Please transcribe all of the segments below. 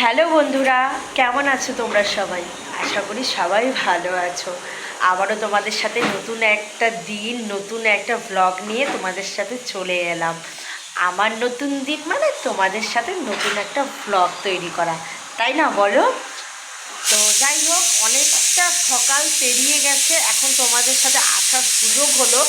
Hello বন্ধুরা, কেমন আছো তোমরা সবাই? আশা করি সবাই ভালো আছো। আবারও তোমাদের সাথে নতুন একটা দিন, নতুন একটা ব্লগ নিয়ে তোমাদের সাথে চলে এলাম। আমার নতুন দিন মানে তোমাদের সাথে নতুন একটা ব্লগ তৈরি করা। তাই না বলো? তো যাই হোক, অনেকটা সকাল পেরিয়ে গেছে। এখন তোমাদের সাথে আসার সুযোগ হলো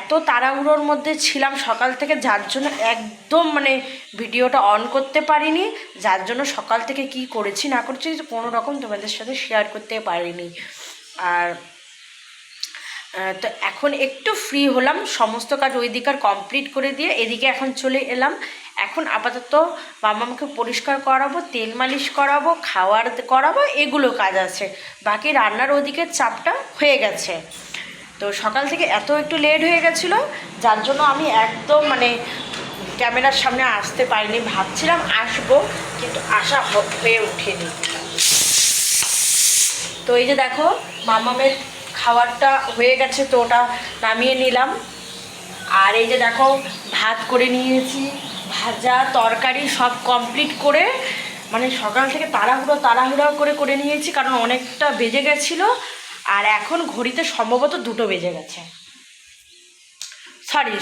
এত তাড়াহুড়োর মধ্যে ছিলাম সকাল থেকে, যার জন্য একদম মানে ভিডিওটা অন করতে পারিনি, যার জন্য সকাল থেকে কি করেছি না করেছি কোনো রকম তোমাদের সাথে শেয়ার করতে পারিনি। আর তো এখন একটু ফ্রি হলাম, সমস্ত কাজ ওই দিকার কমপ্লিট করে দিয়ে এদিকে এখন চলে এলাম। এখন আপাতত মামাকে পরিষ্কার করাবো, তেল মালিশ করাবো, খাওয়ার করাবো, এগুলো কাজ আছে। বাকি রান্নার ওদিকে চাপটা হয়ে গেছে। তো সকাল থেকে এত একটু লেট হয়ে গেছিল, যার জন্য আমি একদম মানে ক্যামেরার সামনে আসতে পারিনি, ভাবছিলাম আসব, কিন্তু আসা হয়ে ওঠেনি। তো এই যে দেখো, মামামের খাবারটা হয়ে গেছে, তো ওটা নামিয়ে নিলাম। আর এই যে দেখো, ভাত করে নিয়েছি, ভাজা, তরকারি সব কমপ্লিট করে মানে সকাল থেকে তাড়াহুড়ো তাড়াহুড়ো করে করে নিয়েছি, কারণ অনেকটা বেজে গেছিল। আর এখন ঘড়িতে সম্ভবত দুটো বেজে গেছে। সরি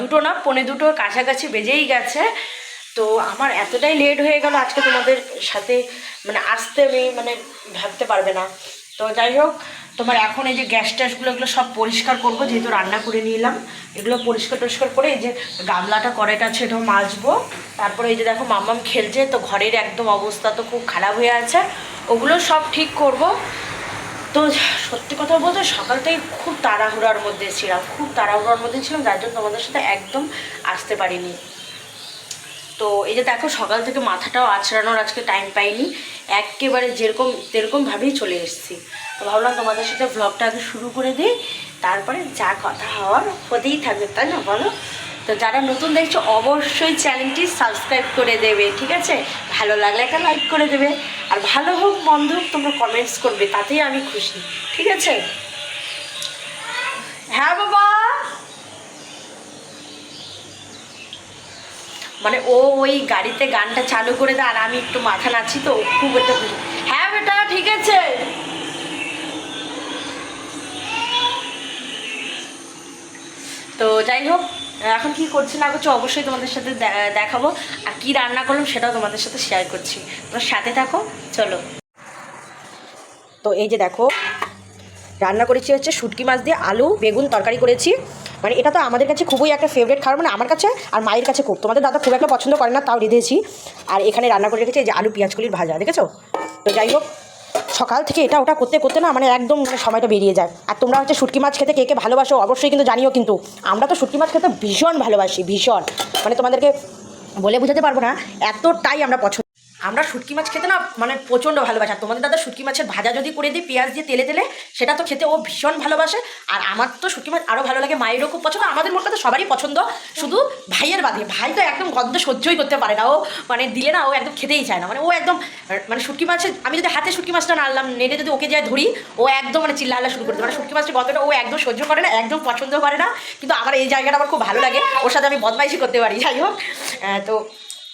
দুটো না, পনে দুটোর কাছাকাছি বেজেই গেছে। তো আমার এতটাই লেট হয়ে গেল আজকে তোমাদের সাথে মানে আসতে আমি মানে ভাবতে পারবে না। তো যাই হোক, তোমার এখন এই যে গ্যাস ট্যাসগুলো এগুলো সব পরিষ্কার করব, যেহেতু রান্না করে নিলাম এগুলো পরিষ্কার টরিষ্কার করে এই যে গামলাটা, কড়াইটা আছে এটাও মাজবো। তারপরে এই যে দেখো মাম্মাম খেলছে, তো ঘরের একদম অবস্থা তো খুব খারাপ হয়ে আছে। ওগুলো সব ঠিক করব। তো সত্যি কথা বলতে সকাল থেকে খুব তাড়াহুড়ার মধ্যে ছিলাম, খুব তাড়াহুড়ার মধ্যে ছিলাম, যার জন্য তোমাদের সাথে একদম আসতে পারিনি। তো এই যে দেখো, সকাল থেকে মাথাটাও আছড়ানোর আজকে টাইম পাইনি, একেবারে যেরকম তেরকমভাবেই চলে এসেছি। তো ভাবলাম তোমাদের সাথে ব্লগটা আগে শুরু করে দিই, তারপরে যা কথা হওয়ার হতেই থাকবে, তাই না বলো? তো যারা নতুন দেখছ, অবশ্যই চ্যানেলটি সাবস্ক্রাইব করে দেবে, ঠিক আছে? ভালো লাগলে একটা লাইক করে দেবে, আর ভালো হোক, মন্দ হোক, তোমরা কমেন্টস করবে, তাতেই আমি খুশি, ঠিক আছে? হ্যাঁ বাবা? মানে ও ওই গাড়িতে গানটা চালু করে দেয়, আর আমি একটু মাথা নাচি তো, খুব একটা। হ্যাঁ বেটা, ঠিক আছে। তো যাই হোক এখন কি করছি না করছি অবশ্যই তোমাদের সাথে দেখাবো। আর কি রান্না করলাম সেটাও তোমাদের সাথে শেয়ার করছি। তোমরা সাথে থাকো, চলো। তো এই যে দেখো, রান্না করেছি হচ্ছে শুটকি মাছ দিয়ে আলু, বেগুন তরকারি করেছি। মানে এটা তো আমাদের কাছে খুবই একটা ফেভারিট খাবার মানে আমার কাছে আর মায়ের কাছে খুব। তোমাদের দাদা খুব একটা পছন্দ করে না, তাও রেঁধেছি। আর এখানে রান্না করে রেখেছি যে আলু পেঁয়াজগুলির ভাজা, দেখেছ? তো যাই হোক সকাল থেকে এটা ওটা করতে করতে না মানে একদম মানে সময়টা বেরিয়ে যায়। আর তোমরা হচ্ছে শুটকি মাছ খেতে কে কে ভালোবাসো অবশ্যই কিন্তু জানিও কিন্তু। আমরা তো শুটকি মাছ খেতে ভীষণ ভালোবাসি, ভীষণ। মানে তোমাদেরকে বলে বোঝাতে পারব না, এতটাই আমরা পছন্দ আমরা শুটকি মাছ খেতে না মানে প্রচণ্ড ভালোবাসে। আর তোমাদের দাদা শুটকি মাছের ভাজা যদি করে দিই, পেঁয়াজ দিয়ে তেলে তেলে, সেটা তো খেতে ও ভীষণ ভালোবাসে। আর আমার তো শুটকি মাছ আরও ভালো লাগে, মায়েরও খুব পছন্দ, আমাদের মোট কথা সবারই পছন্দ। শুধু ভাইয়ের বাদে, ভাই তো একদম গন্ধ সহ্যই করতে পারে না। ও মানে দিলে না ও একদম খেতেই চায় না। মানে ও একদম মানে শুটকি মাছের, আমি যদি হাতে শুটকি মাছটা নাড়লাম নেড়ে যদি ওকে যায় ধরি, ও একদম মানে চিল্লা শুরু করে দেবে মানে শুটকি মাছের গন্ধটা ও একদম সহ্য করে না, একদম পছন্দ করে না। কিন্তু আমার এই জায়গাটা আমার খুব ভালো লাগে। ওর সাথে আমি বদমাইশি করতে পারি, যাই হোক। তো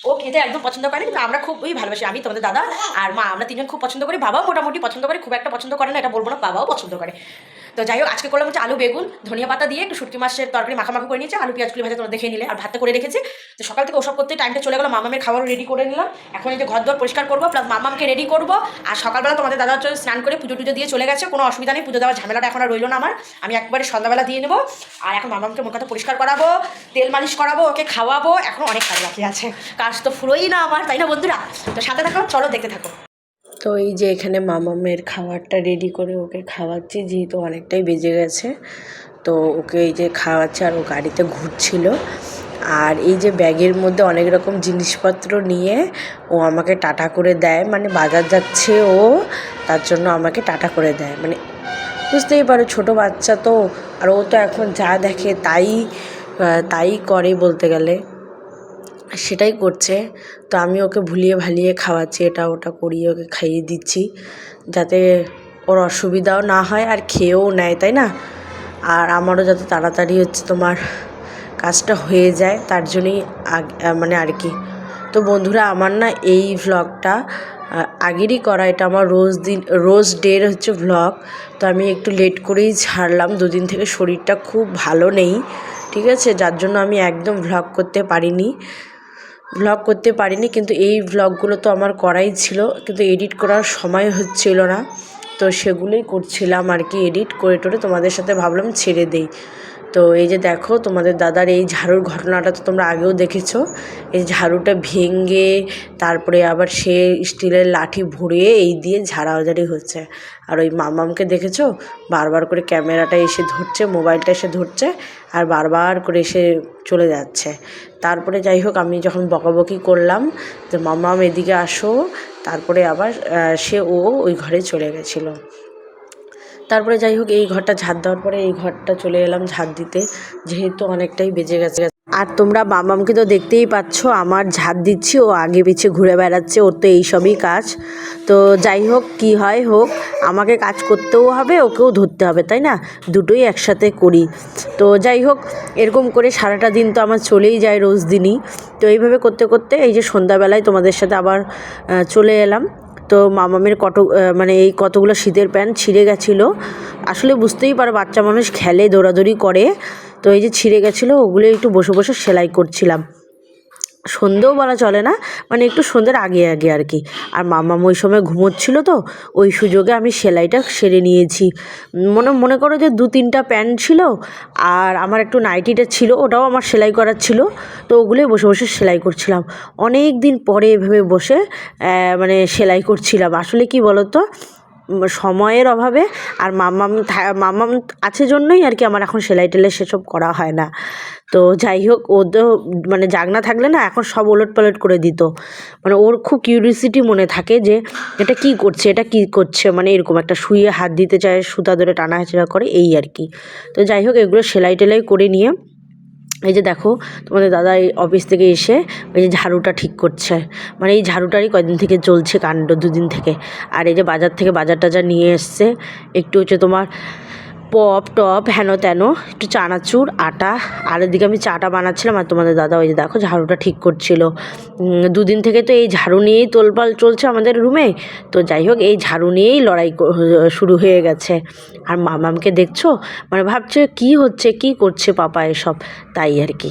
ও খেতে একদম পছন্দ করে কিন্তু আমরা খুবই ভালোবাসি, আমি তোমাদের দাদা আর মা, আমরা তিনজন খুব পছন্দ করি, বাবাও মোটামুটি পছন্দ করে, খুব একটা পছন্দ করে না, এটা বলব না, বাবাও পছন্দ করে। তো যাই হোক, আজকে করলাম হচ্ছে আলু, বেগুন, ধনিয়া পাতা দিয়ে একটু শুটকি মাছের তরকারি মাখামাখি করে নিয়েছি, আলু পেঁয়াজগুলি ভাজা তোমরা দেখে নিলে, আর ভাতটা করে রেখেছি। তো সকাল থেকে ওসব করতে টাইমটা চলে গেলো, মামামের খাবার রেডি করে নিলাম। এখন এই যে ঘর দর পরিষ্কার করব প্লাস মামামকে রেডি করব। আর সকালবেলা তোমাদের দাদা হচ্ছে স্নান করে পুজো টুজো দিয়ে চলে গেছে, কোনো অসুবিধা নেই, পুজো দেওয়ার ঝামেলাটা এখন আর রইল না আমার। আমি একবারে সন্ধ্যাবেলা দিয়ে নেব, আর এখন মামামকে মুখ হাতে পরিষ্কার করাবো, তেল মালিশ করাবো, ওকে খাওয়াবো, এখন অনেক কাজ বাকি আছে। কাজ তো ফুরোই না আমার, তাই না বন্ধুরা? তো সাথে থাকো, চলো দেখতে থাকো। তো এই যে এখানে মামামের খাবারটা রেডি করে ওকে খাওয়াচ্ছি, যেহেতু অনেকটাই বেজে গেছে। তো ওকে এই যে খাওয়াচ্ছে আর ও গাড়িতে ঘুরছিল। আর এই যে ব্যাগের মধ্যে অনেক রকম জিনিসপত্র নিয়ে ও আমাকে টাটা করে দেয়। মানে বাজার যাচ্ছে ও, তার জন্য আমাকে টাটা করে দেয়। মানে বুঝতেই পারো, ছোটো বাচ্চা তো, আর ও তো এখন যা দেখে তাই তাই করে বলতে গেলে। সেটাই করছে। তো আমি ওকে ভুলিয়ে ভালিয়ে খাওয়াচ্ছি, এটা ওটা করিয়ে ওকে খাইয়ে দিচ্ছি, যাতে ওর অসুবিধাও না হয় আর খেয়েও নেয়, তাই না? আর আমারও যাতে তাড়াতাড়ি হচ্ছে তোমার কাজটা হয়ে যায়, তার জন্যই মানে আর কি। তো বন্ধুরা, আমার না এই ভ্লগটা আগেরই করা, এটা আমার রোজ দিন, রোজ ডের হচ্ছে ভ্লগ তো আমি একটু লেট করেই ছাড়লাম, দুদিন থেকে শরীরটা খুব ভালো নেই, ঠিক আছে? যার জন্য আমি একদম ভ্লগ করতে পারিনি। ভ্লগ করতে পারিনি, কিন্তু এই ভ্লগগুলো তো আমার করাই ছিল, কিন্তু এডিট করার সময় হচ্ছিল না। তো সেগুলোই করছিলাম আর কি এডিট করে টোরে তোমাদের সাথে ভাবলাম ছেড়ে দেই। তো এই যে দেখো, তোমাদের দাদার এই ঝাড়ুর ঘটনাটা তো তোমরা আগেও দেখেছ। এই ঝাড়ুটা ভেঙে তারপরে আবার সে স্টিলের লাঠি ভরিয়ে এই দিয়ে ঝাড়াঝাড়ি হচ্ছে। আর ওই মামামকে দেখেছ? বারবার করে ক্যামেরাটা এসে ধরছে, মোবাইলটা এসে ধরছে, আর বারবার করে এসে চলে যাচ্ছে। তারপরে যাই হোক, আমি যখন বকাবকি করলাম যে মামাম এদিকে আসো, তারপরে আবার সে ও ওই ঘরে চলে গেছিল। তারপরে যাই হোক, এই ঘরটা ঝাড় দেওয়ার পরে এই ঘরটা চলে এলাম ঝাড় দিতে। যেহেতু অনেকটাই বেজে গেছে। আর তোমরা মামামকে তো দেখতেই পাচ্ছ, আমার ঝাড় দিচ্ছি, ও আগে পিছিয়ে ঘুরে বেড়াচ্ছে, ওর তো এইসবই কাজ। তো যাই হোক, কি হয় হোক, আমাকে কাজ করতেও হবে, ওকেও ধরতে হবে, তাই না? দুটোই একসাথে করি। তো যাই হোক, এরকম করে সারাটা দিন তো আমার চলেই যায় রোজ দিনই। তো এইভাবে করতে করতে এই যে সন্ধ্যাবেলায় তোমাদের সাথে আবার চলে এলাম। তো মামামের কত মানে এই কতগুলো শীতের প্যান্ট ছিঁড়ে গেছিল। আসলে বুঝতেই পারো, বাচ্চা মানুষ খেলে, দৌড়াদৌড়ি করে। তো এই যে ছিঁড়ে গেছিল ওগুলো একটু বসে বসে সেলাই করছিলাম। সন্ধেও বলা চলে না মানে একটু সন্ধ্যের আগে আগে আর কি। আর মামাম ওই সময় ঘুমোচ্ছিল তো ওই সুযোগে আমি সেলাইটা সেরে নিয়েছি। মনে মনে করো যে দু তিনটা প্যান্ট ছিল আর আমার একটু নাইটিটা ছিল ওটাও আমার সেলাই করার ছিল তো ওগুলোই বসে বসে সেলাই করছিলাম। অনেক দিন পরে এভাবে বসে মানে সেলাই করছিলাম। আসলে কি বলো তো উম, সময়ের অভাবে আর মামাম মামাম আছে জন্যই আর কি আমার এখন সেলাই টেলাই সেসব করা হয় না। তো যাই হোক, ও তো মানে জাগনা থাকলে না এখন সব ওলট পালট করে দিত। মানে ওর খুব কিউরিসিটি মনে থাকে যে এটা কি করছে, এটা কি করছে? মানে এরকম একটা শুয়ে হাত দিতে চায়, সুতা ধরে টানা হেঁচড়া করে, এই আর কি। তো যাই হোক, এগুলো সেলাই টেলাই করে নিয়ে এই যে দেখো, তোমাদের দাদা এই অফিস থেকে এসে ওই যে ঝাড়ুটা ঠিক করছে। মানে এই ঝাড়ুটারই কয়দিন থেকে চলছে কাণ্ড, দুদিন থেকে। আর এই যে বাজার থেকে বাজার টাজার নিয়ে এসছে, একটু হচ্ছে তোমার পপ, টপ, হেন তেন, একটু চানাচুর, আটা। আর এদিকে আমি চাটা বানাচ্ছিলাম আর তোমাদের দাদা ওই যে দেখো ঝাড়ুটা ঠিক করছিল। দুদিন থেকে তো এই ঝাড়ু নিয়েই তোলপাল চলছে আমাদের রুমে। তো যাই হোক, এই ঝাড়ু নিয়েই লড়াই শুরু হয়ে গেছে। আর মামামকে দেখছ? মানে ভাবছে কি হচ্ছে, কি করছে পাপা এসব? তাই আর কি।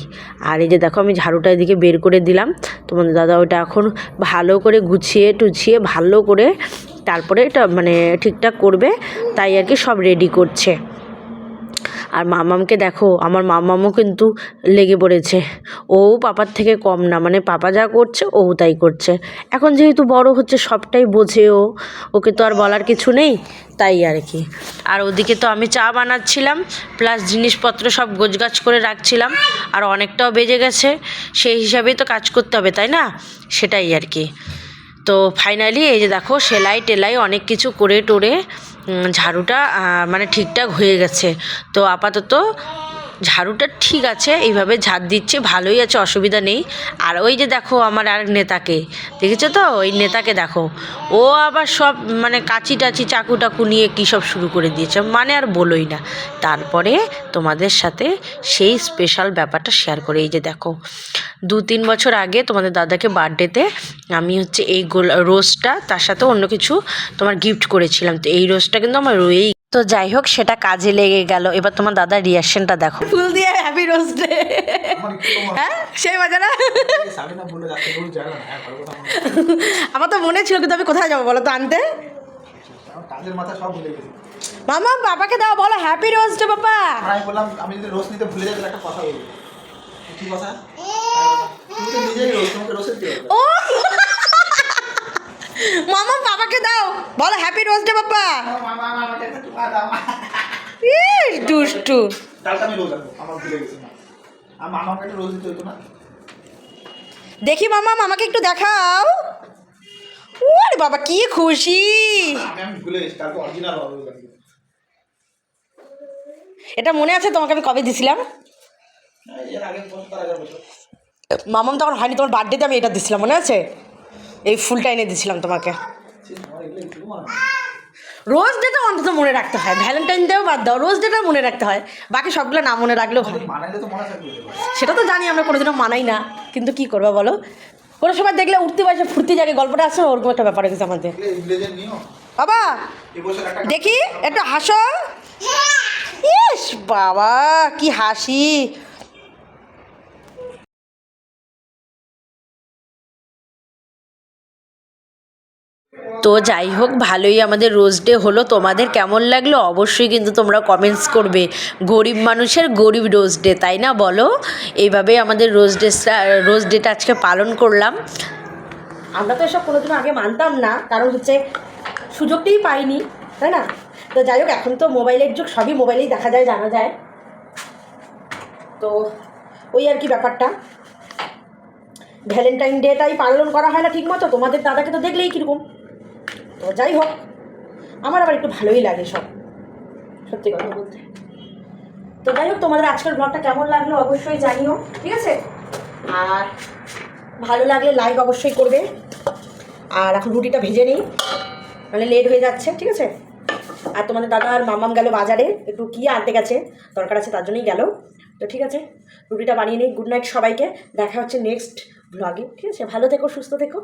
আর এই যে দেখো আমি ঝাড়ুটা এদিকে বের করে দিলাম। তোমাদের দাদা ওটা এখন ভালো করে গুছিয়ে টুছিয়ে ভালো করে তারপরে এটা মানে ঠিকঠাক করবে, তাই আর কি সব রেডি করছে। আর মামামকে দেখো, আমার মামামও কিন্তু লেগে পড়েছে। ও পাপার থেকে কম না মানে পাপা যা করছে, ও তাই করছে। এখন যেহেতু বড় হচ্ছে, সবটাই বোঝে ও। ওকে তো আর বলার কিছু নেই, তাই আর কি। আর ওদিকে তো আমি চা বানাচ্ছিলাম প্লাস জিনিসপত্র সব গোছগাছ করে রাখছিলাম, আর অনেকটাও বেজে গেছে। সেই হিসাবেই তো কাজ করতে হবে, তাই না? সেটাই আর কি। তো ফাইনালি এই যে দেখো সেলাই টেলাই অনেক কিছু করে টোরে ঝাড়ুটা মানে ঠিকঠাক হয়ে গেছে। তো আপাতত ঝাড়ুটা ঠিক আছে, এইভাবে ঝাড় দিচ্ছে, ভালোই আছে, অসুবিধা নেই। আর ওই যে দেখো আমার আর নেতাকে, দেখেছ তো? ওই নেতাকে দেখো। ও আবার সব মানে কাচি টাচি, চাকু টাকু নিয়ে কী সব শুরু করে দিয়েছে মানে আর বলোই না। তারপরে তোমাদের সাথে সেই স্পেশাল ব্যাপারটা শেয়ার করে। এই যে দেখো, দু তিন বছর আগে তোমাদের দাদাকে বার্থডেতে আমি হচ্ছে এই গোল রোজটা তার সাথে অন্য কিছু তোমার গিফট করেছিলাম। তো এই রোজটা কিন্তু আমার রয়েই তো যাই হোক সেটা কাজে লেগে গেল। এবার তোমার দাদার রিয়াকশনটা দেখো। ফুল দিয়ে হ্যাপি রোজ ডে হ্যাঁ? সেই মজা না? হ্যাঁ আমার তো মনে ছিল কিন্তু আমি কোথায় যাব বলো তো আনতে? মামা বাবাকে দাও বলো হ্যাপি রোজ ডে বাবা। আমি বললাম আমি যদি রোজ নিতে ভুলে যাই একটা কথা বলব কি কথা? তুমি তো নিজেই রোজ তোমাকে রোজের কি ও! মামা বাবাকে দাও। বলো হ্যাপি রোজ ডে বাবা। দুষ্টু। দেখি মামা মামাকে একটু দেখাও। ওরে বাবা কি খুশি। এটা মনে আছে তোমাকে আমি কবে দিছিলাম? মামাম তখন হয়নি তোমার বার্থডেতে আমি এটা দিছিলাম মনে আছে? এই ফুলটা এনে দিছিলাম তোমাকে। রোজ ডেটা অন্তত মনে রাখতে হয়। ভ্যালেন্টাইন ডেও বাদ দাও রোজ ডেটা মনে রাখতে হয়। বাকি সবগুলো না মনে রাখলেও হয় সেটা তো জানি আমরা কোনোদিনও মানাই না। কিন্তু কি করব বলো? কোনো সময় দেখলে উঠতে পারছে ফুর্তি জাগে গল্পটা আসছে ওরকম একটা ব্যাপার হয়েছে আমাদের। বাবা দেখি একটু হাসো। ইস বাবা কি হাসি। তো যাই হোক, ভালোই আমাদের রোজ ডে হলো। তোমাদের কেমন লাগল? অবশ্যই কিন্তু তোমরা কমেন্টস করবে। গরিব মানুষের গরিব রোজ ডে, তাই না বলো? এইভাবে আমাদের রোজ ডে রোজ ডেটা আজকে পালন করলাম। আমরা তো এসব কোনোদিনও আগে মানতাম না, কারণ হচ্ছে সুযোগটাই পাইনি, তাই না? তো যাই হোক, এখন তো মোবাইলের যুগ, সবই মোবাইলেই দেখা যায়, জানা যায়। তো ওই আর কি ব্যাপারটা। ভ্যালেন্টাইন ডেটাই পালন করা হয় না ঠিক মতো তোমাদের দাদাকে তো দেখলেই কীরকম। তো যাই হোক, আমার আবার একটু ভালোই লাগে সব, সত্যি কথা বলতে। তো যাই হোক, তোমাদের আজকের ব্লগটা কেমন লাগল অবশ্যই জানিও, ঠিক আছে? আর ভালো লাগলে লাইক অবশ্যই করবে। আর এখন রুটিটা ভেজে নিই মানে লেট হয়ে যাচ্ছে, ঠিক আছে? আর তোমাদের দাদা আর মামাম গেল বাজারে, একটু কী আনতে গেছে, দরকার আছে তার জন্যই গেল। তো ঠিক আছে, রুটিটা বানিয়ে নিই গুড নাইট সবাইকে, দেখা হচ্ছে নেক্সট ব্লগে ঠিক আছে? ভালো থেকো, সুস্থ থেকো।